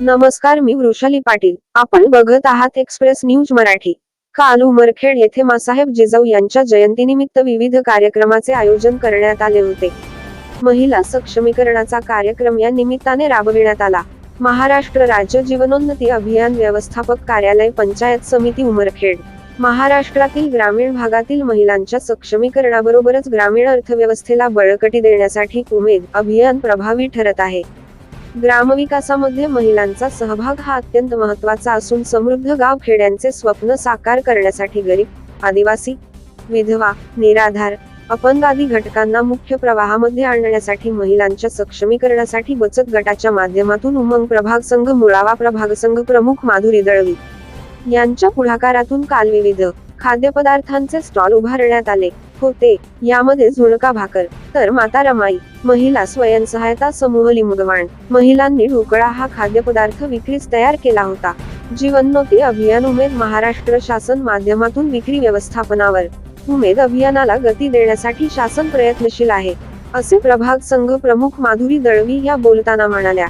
नमस्कार मी वृषाली पाटील. आपण बघत आहात एक्सप्रेस न्यूज मराठी. काल उमरखेड येथे मासाहेब जिजाऊ यांच्या जयंतीनिमित्त विविध कार्यक्रमाचे आयोजन करण्यात आले होते. महिला सक्षमीकरणाचा कार्यक्रम या निमित्ताने राबविण्यात आला. महाराष्ट्र राज्य जीवनोन्नती अभियान व्यवस्थापक कार्यालय पंचायत समिती उमरखेड. महाराष्ट्रातील ग्रामीण भागातील महिलांच्या सक्षमीकरणाबरोबरच ग्रामीण अर्थव्यवस्थेला बळकटी देण्यासाठी उमेद अभियान प्रभावी ठरत आहे. ग्रामविकासामध्ये महिलांचा सहभाग हा अत्यंत महत्त्वाचा असून समृद्ध गाव खेड्यांचे स्वप्न साकार करण्यासाठी गरीब आदिवासी विधवा निराधार अपंग आदी घटकांना मुख्य प्रवाहामध्ये आणण्यासाठी महिलांच्या सक्षमीकरणासाठी बचत गटाच्या माध्यमातून उमंग प्रभाग संघ मुळावा प्रभाग संघ प्रमुख माधुरी दळवी यांच्या पुढाकारातून काल विविध खाद्यपदार्थांचे स्टॉल उभारण्यात आले होते. यामध्ये झुणका भाकर तर माता रमाई महिला स्वयंसहायता समूह लिंगवाण महिलांनी ढोकळा हा खाद्यपदार्थ विक्रीस तयार केला होता. जीवनोती अभियान उमेद महाराष्ट्र शासन माध्यमातून विक्री व्यवस्थापनावर. उमेद अभियानाला गती देण्यासाठी शासन प्रयत्नशील आहे. असे प्रभाग संघ प्रमुख माधुरी दळवी या बोलताना म्हणाल्या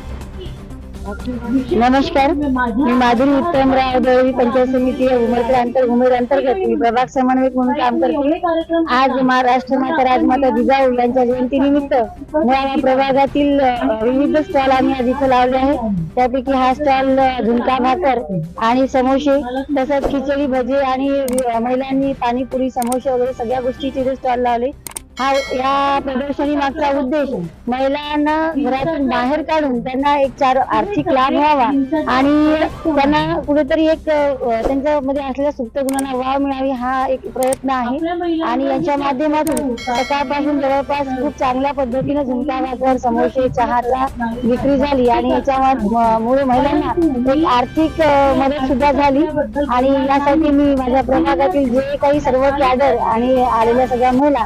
नमस्कार. मी माधुरी उत्तमराव दळवी पंचायत समिती उमरखेड अंतर उमेद अंतर्गत मी प्रभाग समन्वयक म्हणून काम करते. आज महाराष्ट्र माता राजमाता जिजाऊ यांच्या जयंतीनिमित्त मुळावा प्रभागातील विविध स्टॉल आम्ही आज इथं लावले आहे त्यापैकी हा स्टॉल झुणका भाकर आणि समोसे तसंच खिचडी भजे आणि महिलांनी पाणीपुरी समोसे वगैरे सगळ्या गोष्टीचे स्टॉल लावले. हा या प्रदर्शनी मागचा उद्देश महिलांना घरातून बाहेर काढून त्यांना एक चार आर्थिक लाभ व्हावा. आणि त्यांना कुठेतरी एक अ, त्यांच्यामध्ये असलेल्या सुप्त गुणांना वाव मिळावी हा एक प्रयत्न आहे. आणि याच्या माध्यमातून सकाळपासून जवळपास खूप चांगल्या पद्धतीने झुणका भाकर समोसे चहाचा विक्री झाली आणि याच्यामुळे महिलांना एक आर्थिक मदत सुद्धा झाली. आणि यासाठी मी माझ्या प्रभागातील जे काही सर्व कॅडर आणि आलेल्या सगळ्या महिला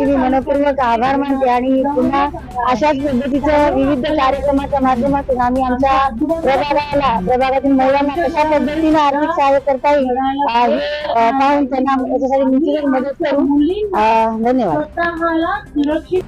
यांची मी मनपूर्वक आभार मानते आणि पुन्हा अशाच पद्धतीचं विविध कार्यक्रमाच्या माध्यमातून आम्ही आमच्या प्रभागाला प्रभागातील महिलांना कशा पद्धतीने आर्थिक सहाय्य करता येईल हे पाहून त्यांना त्याच्यासाठी मदत करू. धन्यवाद. सुरक्षित